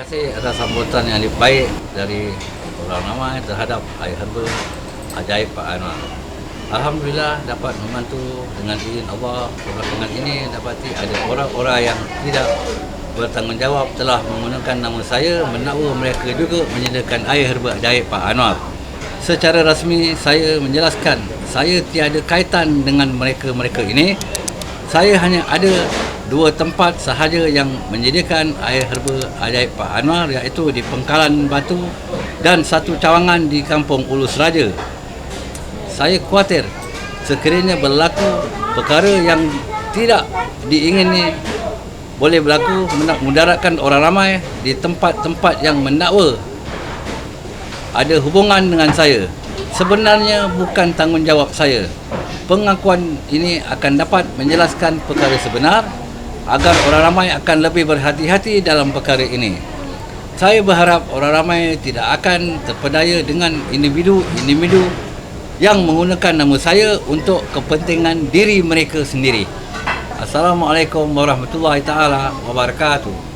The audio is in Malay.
kasih atas sambutan yang baik dari orang ramai terhadap air herba ajaib Pak Anwar. Alhamdulillah dapat membantu dengan izin Allah dengan ini dapati ada orang-orang yang tidak bertanggungjawab telah menggunakan nama saya mendakwa mereka juga menyediakan air herba ajaib Pak Anwar. Secara rasmi saya menjelaskan saya tiada kaitan dengan mereka-mereka ini. Saya hanya ada dua tempat sahaja yang menyediakan air herba ajaib Pak Anwar iaitu di Pengkalan Batu dan satu cawangan di Kampung Ulu Seraja. Saya khawatir sekiranya berlaku perkara yang tidak diingini boleh berlaku mudaratkan orang ramai di tempat-tempat yang mendakwa ada hubungan dengan saya. Sebenarnya bukan tanggungjawab saya. Pengakuan ini akan dapat menjelaskan perkara sebenar agar orang ramai akan lebih berhati-hati dalam perkara ini. Saya berharap orang ramai tidak akan terpedaya dengan individu-individu yang menggunakan nama saya untuk kepentingan diri mereka sendiri. Assalamualaikum warahmatullahi taala wabarakatuh.